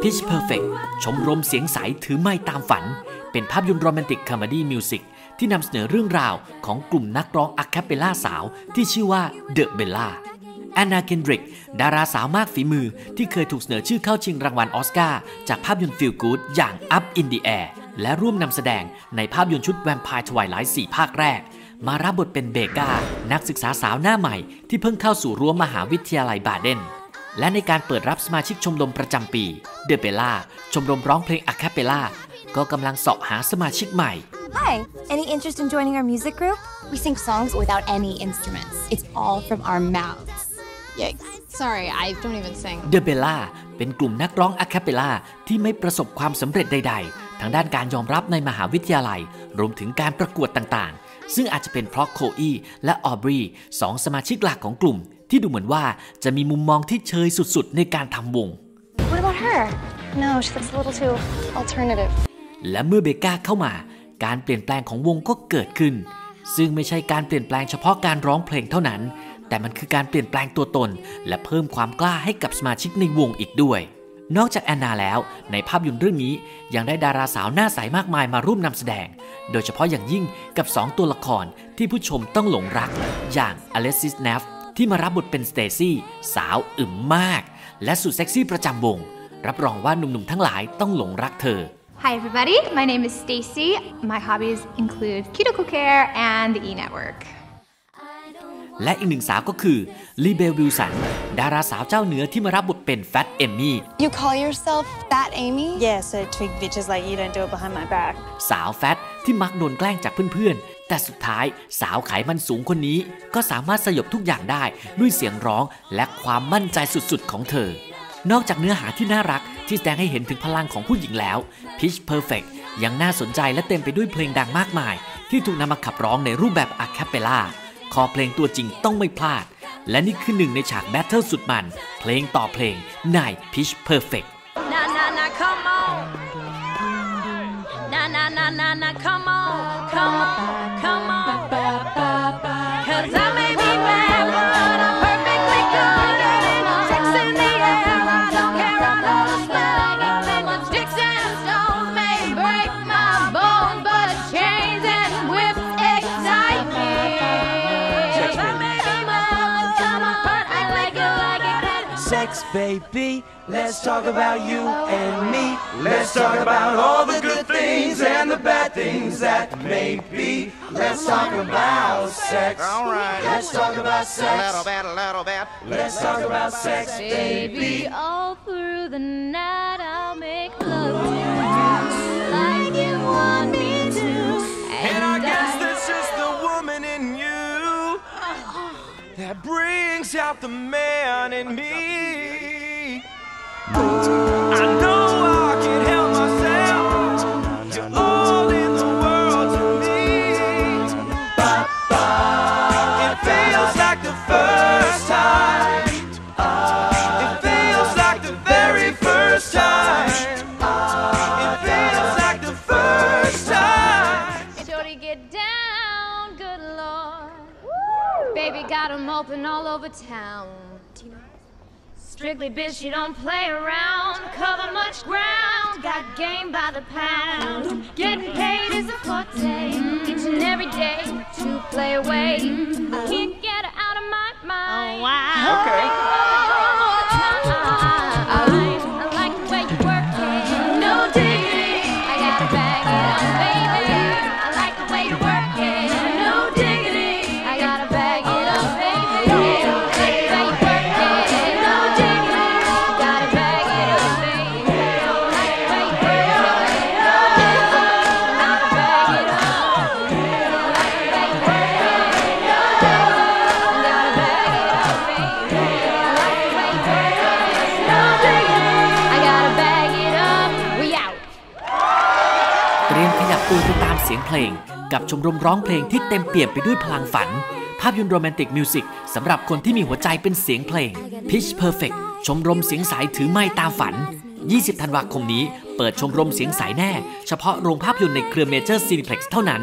Pitch Perfect ชมรมเสียงใสถือไม้ตามฝัน เป็นภาพยนตร์โรแมนติกคอมเดี้มิวสิกที่นำเสนอเรื่องราวของกลุ่มนักร้องอะคปเปล่าสาวที่ชื่อว่าเดอะเบลล่าแอนนาเคนดริก ดาราสาวมากฝีมือที่เคยถูกเสนอชื่อเข้าชิงรางวัลออสการ์จากภาพยนตร์ฟิลกูดอย่าง Up in the Air และร่วมนำแสดงในภาพยนตร์ชุดแวมไพร์ทวายไลท์4ภาคแรก มารับบทเป็นเบกานักศึกษาสาวหน้าใหม่ที่เพิ่งเข้าสู่รั้วมหาวิทยาลัยบาเดน และในการเปิดรับสมาชิกชมรมประจำปีเดเบล่าชมรมร้องเพลงอะแคปเปล่าก็กำลังเสาะหาสมาชิกใหม่ Hi, any interest in joining our music group? We sing songs without any instruments. It's all from our mouths. Yikes. Sorry, I don't even sing. เดเบล่าเป็นกลุ่มนักร้องอะแคปเปล่าที่ไม่ประสบความสำเร็จใด ๆ ทางด้านการยอมรับในมหาวิทยาลัย รวมถึงการประกวดต่างๆ ซึ่งอาจจะเป็นเพราะโคอีและออบรีสองสมาชิกหลักของกลุ่ม ที่ดูเหมือนว่าจะมีมุมมองที่เชยสุดๆ ในการทำวง What about her? No, she looks a little too alternative. และเมื่อเบก้าเข้ามา การเปลี่ยนแปลงของวงก็เกิดขึ้น ซึ่งไม่ใช่การเปลี่ยนแปลงเฉพาะการร้องเพลงเท่านั้น แต่มันคือการเปลี่ยนแปลงตัวตน และเพิ่มความกล้าให้กับสมาชิกในวงอีกด้วย นอกจากแอนนาแล้ว ในภาพยนตร์เรื่องนี้ยังได้ดาราสาวหน้าใสมากมายมาร่วมนำแสดง โดยเฉพาะอย่างยิ่งกับ 2 ตัวละครที่ผู้ชมต้องหลงรัก อย่างอเลซิสเนฟ ที่มารับบทเป็นสเตซี่สาวอึมมาก และสุดเซ็กซี่ประจำวง รับรองว่าหนุ่มๆทั้งหลายต้องหลงรักเธอ Hi, everybody. My name is Stacy. My hobbies include cuticle care and the E Network. และอีกหนึ่งสาวก็คือลีเบลวิลสันดาราสาวเจ้าเหนือที่มารับบทเป็นแฟตเอมมี่ You call yourself Fat Amy? Yes, I tweak bitches like you don't do it behind my back. สาวแฟตที่มักโดนแกล้งจากเพื่อนๆ แต่สุดท้ายสาวไขมันสูงคนนี้ ก็สามารถสยบทุกอย่างได้ด้วยเสียงร้องและความมั่นใจสุดๆ ของเธอ นอกจากเนื้อหาที่น่ารักที่แสดงให้เห็นถึงพลังของผู้หญิงแล้ว Pitch Perfect ยังน่าสนใจและเต็มไปด้วยเพลงดังมากมาย ที่ถูกนำมาขับร้องในรูปแบบอะแคปเปล่า คอเพลงตัวจริงต้องไม่พลาด และนี่คือหนึ่งในฉากแบทเทิลสุดมัน เพลงต่อเพลงใน Pitch Perfect na na na come on na na na na na come on come on come on sex, baby. Let's talk about you and me. Let's talk about all the good things and the bad things that may be. Let's talk about sex. All right. Let's talk about A sex. little bit, a little bit. Let's talk about sex, Baby, baby. all through the night I'll make love out the man in me. I know Baby got 'em open all over town. Strictly bitch, you don't play around. Cover much ground, got game by the pound. Getting paid is a forte, each and every day to play away. I can't get her out of my mind. Oh, wow. Okay. เตรียมขยับตัวไปตามเสียงเพลง กับชมรมร้องเพลงที่เต็มเปี่ยมไปด้วยพลังฝัน ภาพยนตร์โรแมนติกมิวสิกสำหรับคนที่มีหัวใจเป็นเสียงเพลง Pitch Perfect ชมรมเสียงสายถือไม้ตามฝัน 20 ธันวาคมนี้ เปิดชมรมเสียงสายแน่ เฉพาะโรงภาพยนตร์ในเครือเมเจอร์ซีนิเพล็กซ์เท่านั้น